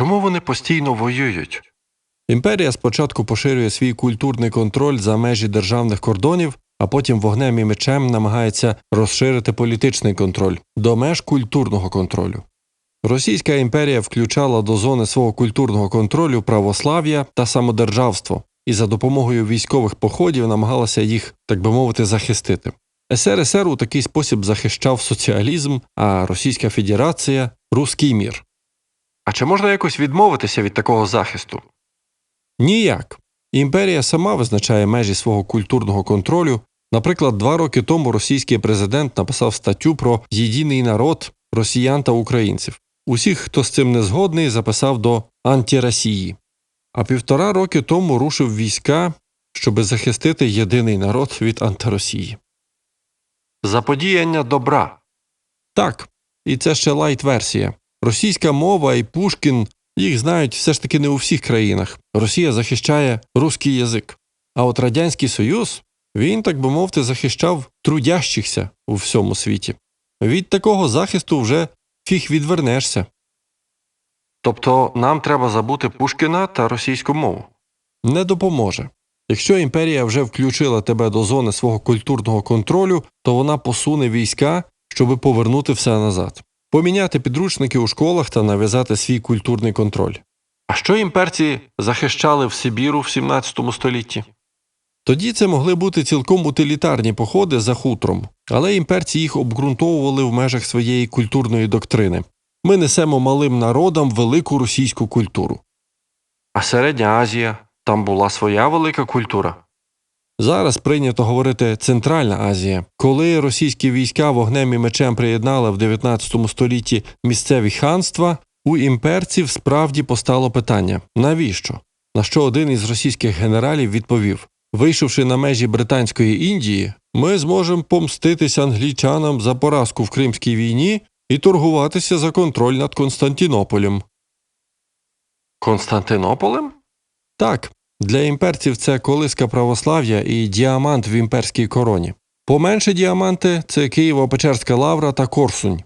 Чому вони постійно воюють? Імперія спочатку поширює свій культурний контроль за межі державних кордонів, а потім вогнем і мечем намагається розширити політичний контроль до меж культурного контролю. Російська імперія включала до зони свого культурного контролю православ'я та самодержавство і за допомогою військових походів намагалася їх, так би мовити, захистити. СРСР у такий спосіб захищав соціалізм, а Російська Федерація руський мір. А чи можна якось відмовитися від такого захисту? Ніяк. Імперія сама визначає межі свого культурного контролю. Наприклад, два роки тому російський президент написав статтю про єдиний народ росіян та українців. Усіх, хто з цим не згодний, записав до антиросії. А півтора роки тому рушив війська, щоби захистити єдиний народ від антиросії. Заподіяння добра. Так, і це ще лайт-версія. Російська мова і Пушкін їх знають все ж таки не у всіх країнах. Росія захищає руський язик. А от Радянський Союз він, так би мовити, захищав трудящихся у всьому світі. Від такого захисту вже фіг відвернешся. Тобто нам треба забути Пушкіна та російську мову. Не допоможе. Якщо імперія вже включила тебе до зони свого культурного контролю, то вона посуне війська, щоби повернути все назад, поміняти підручники у школах та нав'язати свій культурний контроль. А що імперці захищали в Сибіру в 17 столітті? Тоді це могли бути цілком утилітарні походи за хутром, але імперці їх обґрунтовували в межах своєї культурної доктрини. Ми несемо малим народам велику російську культуру. А Середня Азія там була своя велика культура. Зараз прийнято говорити Центральна Азія. Коли російські війська вогнем і мечем приєднали в 19 столітті місцеві ханства, у імперців справді постало питання навіщо? На що один із російських генералів відповів: Вийшовши на межі Британської Індії, ми зможемо помститися англічанам за поразку в Кримській війні і торгуватися за контроль над Константинополем. Константинополем? Так, для імперців це колиска православ'я і діамант в імперській короні. Поменші діаманти це Києво-Печерська лавра та Корсунь.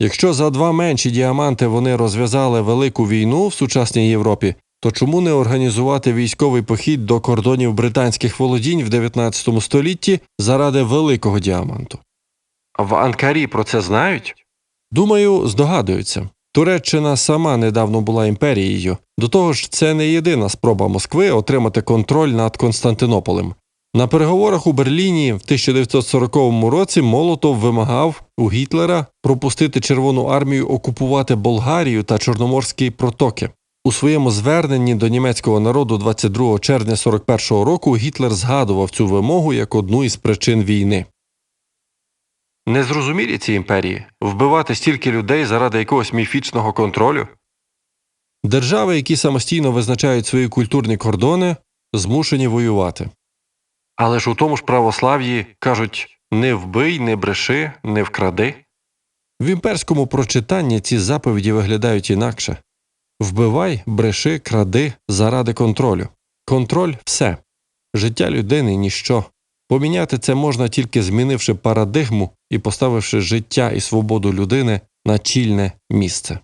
Якщо за два менші діаманти вони розв'язали велику війну в сучасній Європі, то чому не організувати військовий похід до кордонів британських володінь в 19 столітті заради великого діаманту? В Анкарі про це знають? Думаю, здогадуються. Туреччина сама недавно була імперією. До того ж, це не єдина спроба Москви отримати контроль над Константинополем. На переговорах у Берліні в 1940 році Молотов вимагав у Гітлера пропустити Червону армію окупувати Болгарію та Чорноморські протоки. У своєму зверненні до німецького народу 22 червня 41 року Гітлер згадував цю вимогу як одну із причин війни. Незрозумілі ці імперії вбивати стільки людей заради якогось міфічного контролю? Держави, які самостійно визначають свої культурні кордони, змушені воювати. Але ж у тому ж православ'ї кажуть не вбий, не бреши, не вкради. В імперському прочитанні ці заповіді виглядають інакше вбивай, бреши, кради заради контролю. Контроль все. Життя людини ніщо. Поміняти це можна тільки змінивши парадигму і поставивши життя і свободу людини на чільне місце.